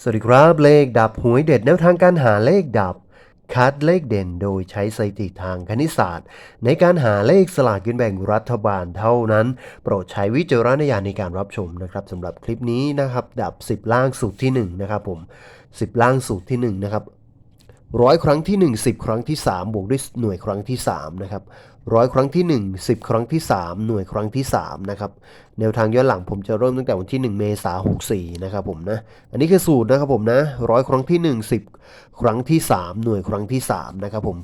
สวัสดีครับเลขดับหวยเด็ดแนวทางการหาเลขดับ คัดเลขเด่นโดยใช้สถิติทางคณิตศาสตร์ ในการหาเลขสลากกินแบ่งรัฐบาลเท่านั้น โปรดใช้วิจารณญาณในการรับชมนะครับสำหรับคลิปนี้นะครับ ดับ 10 ล่างสูตรที่1นะครับผม 10 ล่างสูตรที่1นะครับ ร้อยครั้งที่ 1 10 ครั้งที่ 3 บวกด้วยหน่วยครั้งที่3นะครับร้อยครั้งที่ 1 10 ครั้งที่ 3 หน่วยครั้งที่3นะครับแนวทางย้อนหลังผมจะเริ่มตั้งแต่วันที่ 1 เมษายน64นะครับผมนะอันนี้คือสูตรนะครับผมนะร้อยครั้งที่ 1 10 ครั้งที่ 3 หน่วยครั้งที่3นะครับผม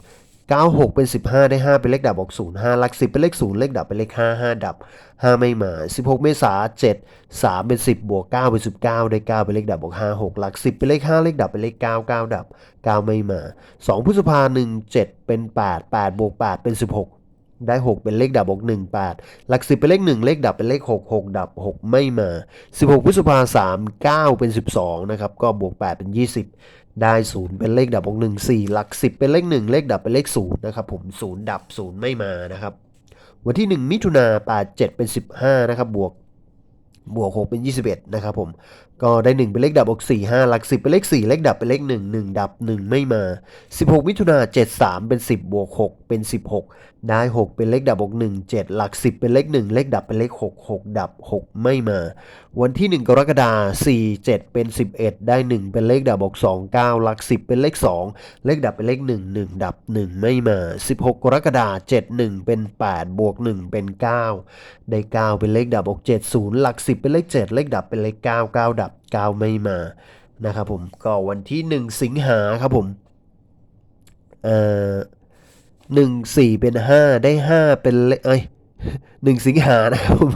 96 เป็น 15 ได้ 5 เป็นเลขดับบอก 0 5หลัก10 เป็นเลข 0 เลขดับเป็นเลข 5 5 ดับ 5 ไม่มา 16 เมษา7 3 เป็น 10 บวก 9 เป็น 19 ได้ 9 เป็นเลขดับบอก 5 6 หลัก 10 เป็นเลข 5 เลขดับเป็นเลข 9 9 ดับ 9 ไม่มา 2 พฤษภา1 7 เป็น 8 8 บวก 8 เป็น 16 ได้ 6 เป็นเลขดับบอก1 8 หลัก 10 เป็นเลข 1 เลขดับเป็นเลข 6 6 ดับ 6 ไม่มา 16 พฤษภาคม3 9 เป็น 12 นะครับ ก็บวก 8 เป็น 20 ได้ 0 เป็นเลขดับบวก1 4 หลัก 10 เป็นเลข 1 เลขดับเป็นเลข 0 นะครับผม 0 ดับ 0 ไม่มานะครับ วันที่ 1 มิถุนา87 เป็น 15 นะครับ บวกบวก 6 เป็น 21 นะครับผม ก็ได้ 1 เป็นเลขดับบวก4 5หลัก 10 เป็นเลข4เลขดับเป็นเลข 1 1 ดับ 1 ไม่มา 16 มิถุนา73 เป็น 10 บวก 6 เป็น 16 ได้ 6 เป็นเลขดับบวก1 7 หลัก 10 เป็นเลข 1 เลขดับเป็นเลข 6 6 ดับ 6 ไม่มา วันที่ 1 กรกฎาคม4 7 เป็น 11 ได้ 1 เป็นเลขดับบวก2 9 หลัก 10 เป็นเลข 2 เลขดับเป็นเลข 1 1 ดับ 1 ไม่มา 16 กรกฎาคม7 1 เป็น 8 บวก 1 เป็น 9 ได้ 9 เป็นเลขดับบวก7 0 หลัก 10 เป็นเลข 7 เลขดับเป็นเลข 9 9 ดับกาวไม่มานะครับผมก็วันที่ 1 สิงหาครับผมเอ่อหนึ่งสี่เป็นห้าได้ห้าเป็นเลขเอ้ยหนึ่งสิงหานะครับผม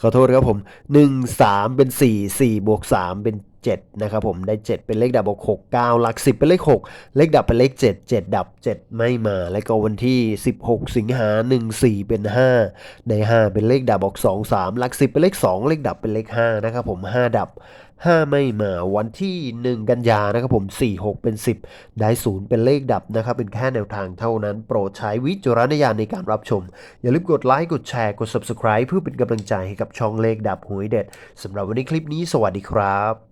ขอโทษครับผมหนึ่งสามเป็นสี่สี่บวกสามเป็นเจ็ดนะครับผมได้เจ็ดเป็นเลขดับบวกหกเก้าหลักสิบเป็นเลขหกเลขดับเป็นเลขเจ็ดเจ็ดดับเจ็ดไม่มา แล้วก็วันที่สิบหกสิงหาหนึ่งสี่เป็นห้าได้ห้าเป็นเลขดับบวกสองสามหลักสิบเป็นเลขสองเลขดับเป็นเลขห้านะครับผมห้าดับ 5 ไม่มา วันที่ 1 กันยานะครับผม 4 6 เป็น 10 ได้ 0 เป็นเลขดับนะครับ เป็นแค่แนวทางเท่านั้น โปรดใช้วิจารณญาณในการรับชม อย่าลืมกดไลค์ กดแชร์ กด Subscribe เพื่อเป็นกำลังใจให้กับช่องเลขดับหวยเด็ดสำหรับวันนี้คลิปนี้สวัสดีครับ